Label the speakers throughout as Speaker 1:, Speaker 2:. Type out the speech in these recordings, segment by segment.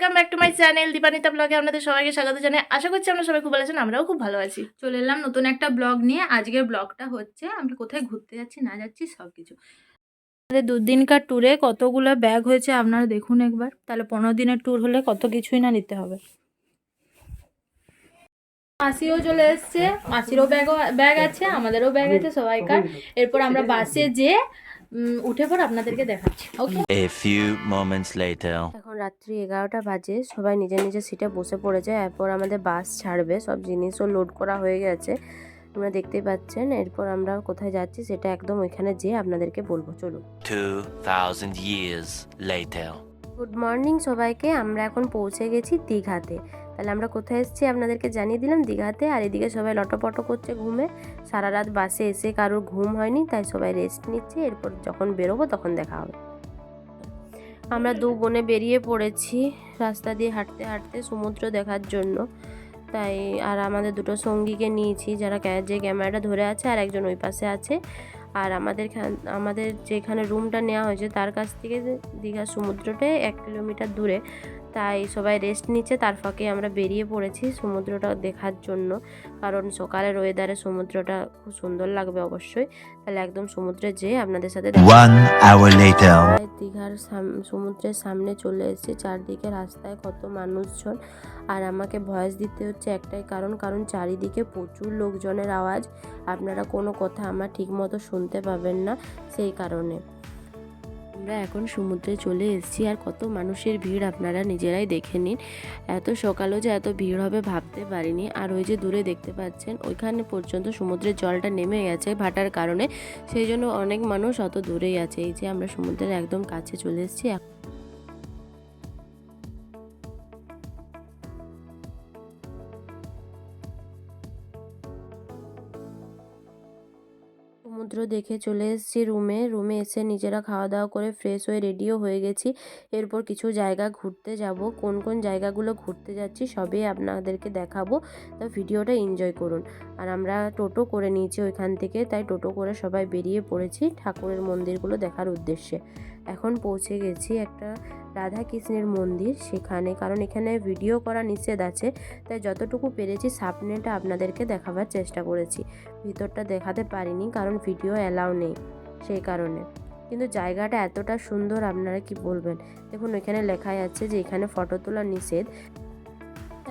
Speaker 1: Welcome back to my channel Dipanita ব্লগে আপনাদের সবাইকে স্বাগত জানাই। আশা করছি আমরা সবাই খুব ভালো আছেন, আমরাও খুব ভালো আছি।
Speaker 2: চলে এলাম নতুন একটা ব্লগ নিয়ে। আজকের ব্লগটা হচ্ছে, আমরা কোথায় ঘুরতে যাচ্ছি, না যাচ্ছি সব কিছু আমাদের দুদিনকার ট্যুরে কতগুলো ব্যাগ হয়েছে আপনারা দেখুন একবার। তাহলে পনেরো দিনের ট্যুর হলে কত কিছুই না নিতে হবে। মাসিও চলে এসছে, মাসিরও ব্যাগ ব্যাগ আছে, আমাদেরও ব্যাগ আছে, সবাইকার। এরপর আমরা বাসে যে উঠে পর আপনাদেরকে দেখাচ্ছি। ওকে
Speaker 3: এ few moments later.
Speaker 4: এখন রাত্রি এগারোটা বাজে সবাই নিজের নিজের সিটে বসে পড়েছে এরপর আমাদের বাস ছাড়বে সব জিনিসও লোড করা হয়ে গেছে। তোমরা দেখতেই পাচ্ছেন এরপর আমরা কোথায় যাচ্ছি সেটা একদম ওইখানে যেয়ে আপনাদেরকে বলব চলুন।
Speaker 3: 2000 years later.
Speaker 4: গুড মর্নিং সবাইকে আমরা এখন পৌঁছে গেছি দীঘাতে। তাহলে আমরা কোথায় এসেছি? আপনাদেরকে জানিয়ে দিলাম, দীঘাতে। আর এদিকে সবাই লটোপটো করছে ঘুমে। সারা রাত বাসে এসে কারোর ঘুম হয়নি, তাই সবাই রেস্ট নিচ্ছে। এরপর যখন বেরোবো তখন দেখা হবে। আমরা দু বোনে বেরিয়ে পড়েছি রাস্তা দিয়ে হাঁটতে হাঁটতে সমুদ্র দেখার জন্য। তাই আর আমাদের দুটো সঙ্গীকে নিয়েছি, যারা যে ক্যামেরাটা ধরে আছে আর একজন ওই পাশে আছে। আর আমাদের আমাদের যেখানে রুমটা নেওয়া হয়েছে তার কাছ থেকে দীঘা সমুদ্রটা এক কিলোমিটার দূরে তাই সবাই রেস্ট নিচ্ছে। তার ফাঁকে আমরা বেরিয়ে পড়েছি সমুদ্রটা দেখার জন্য। কারণ সকালের ওয়েদারে সমুদ্রটা খুব সুন্দর লাগবে অবশ্যই। তাহলে একদম সমুদ্রে যেয়ে আপনাদের সাথে দীঘার সাম- সমুদ্রের সামনে চলে এসেছি। চারদিকে রাস্তায় কত মানুষজন। আর আমাকে ভয়েস দিতে হচ্ছে একটাই কারণ কারণ চারিদিকে প্রচুর লোকজনের আওয়াজ। আপনারা কোনো কথা আমার ঠিক ঠিকমতো শুনতে পাবেন না সেই কারণে। আমরা এখন সমুদ্রে চলে এসেছি আর কত মানুষের ভিড় আপনারা নিজেরাই দেখে নিন। এত সকালও যে এত ভিড় হবে ভাবতে পারিনি। আর ওই যে দূরে দেখতে পাচ্ছেন, ওইখানে পর্যন্ত সমুদ্রের জলটা নেমে গেছে ভাটার কারণে। সেই জন্য অনেক মানুষ অত দূরেই আছে। এই যে আমরা সমুদ্রের একদম কাছে চলে এসেছি দেখে চলে এসেছি রুমে। রুমে এসে নিজেরা খাওয়া দাওয়া করে ফ্রেশ হয়ে রেডিও হয়ে গেছি। এরপর কিছু জায়গা ঘুরতে যাব। কোন কোন জায়গাগুলো ঘুরতে যাচ্ছি সবই আপনাদেরকে দেখাবো। তো ভিডিওটা এনজয় করুন। আর আমরা টোটো করে নিয়েছি ওইখান থেকে, তাই টোটো করে সবাই বেরিয়ে পড়েছি ঠাকুরের মন্দিরগুলো দেখার উদ্দেশ্যে। এখন পৌঁছে গেছি একটা রাধা কৃষ্ণের মন্দির সেখানে, কারণ এখানে ভিডিও করা নিষেধ আছে। তাই যতটুকু পেরেছি সামনেটা আপনাদেরকে দেখাবার চেষ্টা করেছি। ভিতরটা দেখাতে পারিনি কারণ ভিডিও অ্যালাউ নেই সেই কারণে। কিন্তু জায়গাটা এতটা সুন্দর আপনারা কি বলবেন? দেখুন এখানে লেখাই আছে যে এখানে ফটো তোলা নিষেধ।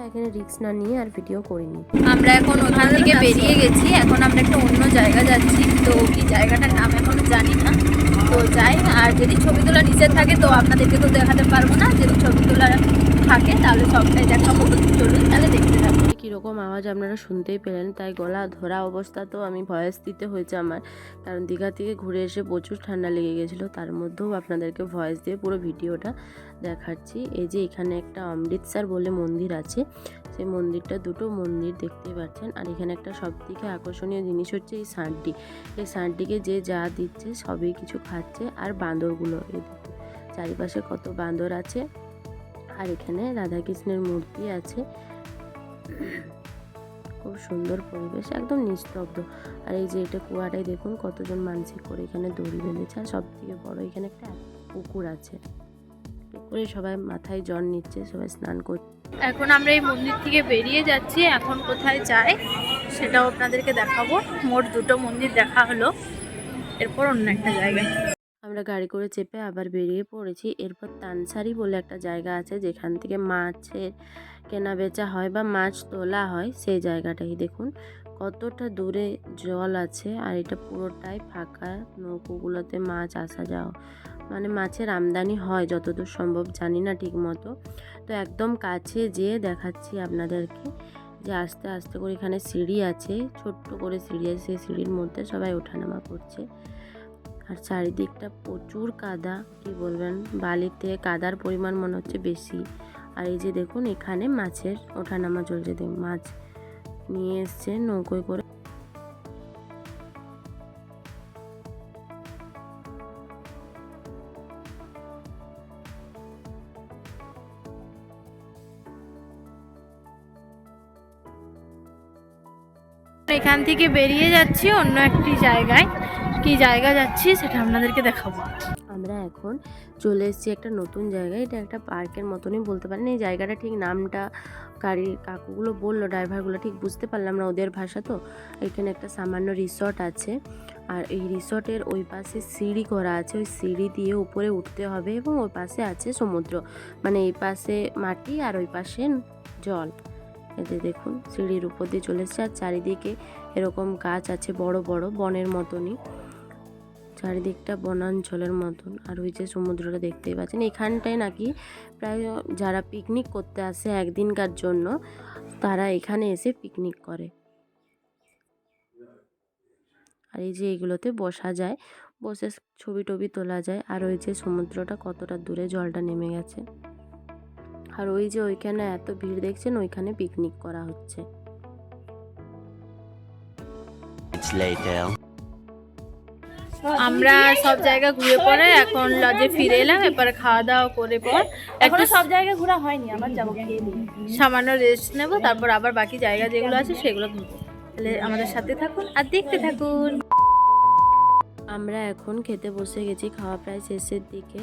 Speaker 4: এখানে রিস্ক না নিয়ে আর ভিডিও করিনি।
Speaker 2: আমরা এখন ওখান থেকে বেরিয়ে গেছি, এখন আমরা একটা অন্য জায়গা যাচ্ছি। তো কি জায়গাটার নাম এখনও জানি না। তো যাই আর যদি ছবি তোলা নিষেধ থাকে, তো আপনাদেরকে তো দেখাতে পারব না। যদি ছবি তোলা থাকে, তাহলে সবটাই দেখাবো। চলুন তাহলে দেখতে থাকব
Speaker 4: কীরকম আওয়াজ আপনারা শুনতেই পেলেন? তাই গলা ধরা অবস্থা তো আমি ভয়েস দিতে হয়েছে আমার। কারণ দীঘা থেকে ঘুরে এসে প্রচুর ঠান্ডা লেগে গেছিল। তার মধ্যেও আপনাদেরকে ভয়েস দিয়ে পুরো ভিডিওটা দেখাচ্ছি। এই যে এখানে একটা অমৃতসর বলে মন্দির আছে। সেই মন্দিরটা দুটো মন্দির দেখতেই পাচ্ছেন। আর এখানে একটা সবথেকে আকর্ষণীয় জিনিস হচ্ছে এই ষাঁড়টি এই ষাঁড়টিকে যে যা দিচ্ছে সবই কিছু খাচ্ছে আর বাঁদরগুলো এই চারিপাশে কত বাঁদর আছে। আর এখানে রাধাকৃষ্ণের মূর্তি আছে। খুব সুন্দর পরিবেশ, একদম নিস্তব্ধ। আর এই যে এটা কুয়াটাই দেখুন কতজন মানসিক করে এখানে দড়ি বেঁধেছে। আর সব থেকে বড় এখানে একটা পুকুর আছে। পুকুরে সবাই মাথায় জল নিচ্ছে, সবাই স্নান করছে।
Speaker 2: এখন আমরা এই মন্দির থেকে বেরিয়ে যাচ্ছি। এখন কোথায় যাই সেটাও আপনাদেরকে দেখাবো। মোট দুটো মন্দির দেখা হলো। এরপর অন্য একটা জায়গায়।
Speaker 4: আমরা গাড়ি করে চেপে আবার বেরিয়ে পড়েছি। এরপর তানসারি বলে একটা জায়গা আছে, যেখান থেকে মাছের কেনা বেচা হয় বা মাছ তোলা হয়, সেই জায়গাটাই দেখুন। কতটা দূরে জল আছে আর এটা পুরোটাই ফাঁকা নৌকোগুলোতে মাছ আসা যাওয়া। মানে মাছের আমদানি হয় যতদূর সম্ভব, জানি না ঠিক মতো তো একদম কাছে যেয়ে দেখাচ্ছি আপনাদেরকে যে আস্তে আস্তে করে এখানে সিঁড়ি আছে, ছোট্ট করে সিঁড়ি আছে। সেই সিঁড়ির মধ্যে সবাই ওঠানামা করছে। আর চারিদিকটা প্রচুর কাদা, কি বলবেন? বালিতে কাদার পরিমাণ মনে হচ্ছে বেশি। আর এই যে দেখুন, এখানে মাছের ওঠানামা চলছে। দেখুন মাছ নিয়ে এসছে নৌকোয় করে।
Speaker 2: এখান থেকে বেরিয়ে যাচ্ছি অন্য একটি জায়গায়। কি জায়গা যাচ্ছি সেটা আপনাদেরকে দেখাবো।
Speaker 4: আমরা এখন চলে এসেছি একটা নতুন জায়গায়। এটা একটা পার্কের মতনই বলতে পারেন। এই জায়গাটা ঠিক নামটা গাড়ির কাকুগুলো বলল, ড্রাইভারগুলো ঠিক বুঝতে পারলাম না ওদের ভাষা তো। এখানে একটা সামান্য রিসর্ট আছে আর এই রিসর্টের ওই পাশে সিঁড়ি করা আছে। ওই সিঁড়ি দিয়ে উপরে উঠতে হবে এবং ওই পাশে আছে সমুদ্র। মানে এই পাশে মাটি আর ওই পাশে জল। এতে দেখুন, সিঁড়ির উপর দিয়ে চলে এসছে আর চারিদিকে এরকম গাছ আছে বড় বড়, বনের মতনই। চারিদিকটা বনাঞ্চলের মতন। আর ওই যে সমুদ্রটা দেখতেই পাচ্ছেন, এখানটায় নাকি প্রায় যারা পিকনিক করতে আসে একদিনকার জন্য, তারা এখানে এসে পিকনিক করে। আর এই যে এগুলোতে বসা যায়, বসে ছবি টবি তোলা যায়, আর ওই যে সমুদ্রটা কতটা দূরে জলটা নেমে গেছে। আর ওই যে ওইখানে এত ভিড় দেখছেন, ওইখানে পিকনিক করা হচ্ছে।
Speaker 3: It's later.
Speaker 2: আমরা সব জায়গা ঘুরে পরে এখন লজে ফিরে এলাম এরপরে খাওয়া দাওয়া করে পর এখনও
Speaker 1: সব জায়গায় ঘোরা হয়নি আবার যাব
Speaker 2: সামান্য রেস্ট নেব তারপর আবার বাকি জায়গা যেগুলো আছে সেগুলো ঘুরবো। তাহলে আমাদের সাথে থাকুন আর দেখতে থাকুন।
Speaker 4: আমরা এখন খেতে বসে গেছি খাওয়া প্রায় শেষের দিকে।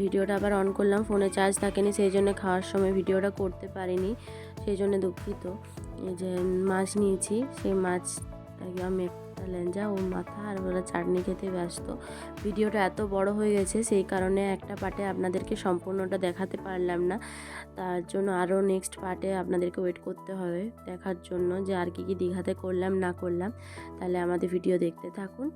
Speaker 4: ভিডিওটা আবার অন করলাম ফোনে চার্জ থাকেনি সেই জন্য খাওয়ার সময় ভিডিওটা করতে পারিনি সেই জন্য দুঃখিত। এই যে মাছ নিয়েছি সেই মাছ একদম লেঞ্জা ও মাথা আর ওরা চাটনি খেতে ব্যস্ত। ভিডিওটা এত বড় হয়ে গেছে, সেই কারণে একটা পার্টে আপনাদেরকে সম্পূর্ণটা দেখাতে পারলাম না। তার জন্য আরও নেক্সট পার্টে আপনাদেরকে ওয়েট করতে হবে দেখার জন্য যে আর কি কি দীঘাতে করলাম, না করলাম। তাহলে আমাদের ভিডিও দেখতে থাকুন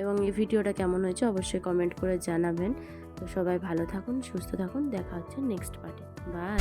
Speaker 4: এবং এই ভিডিওটা কেমন হয়েছে অবশ্যই কমেন্ট করে জানাবেন। তো সবাই ভালো থাকুন, সুস্থ থাকুন, দেখা হচ্ছে নেক্সট পার্টে। বাই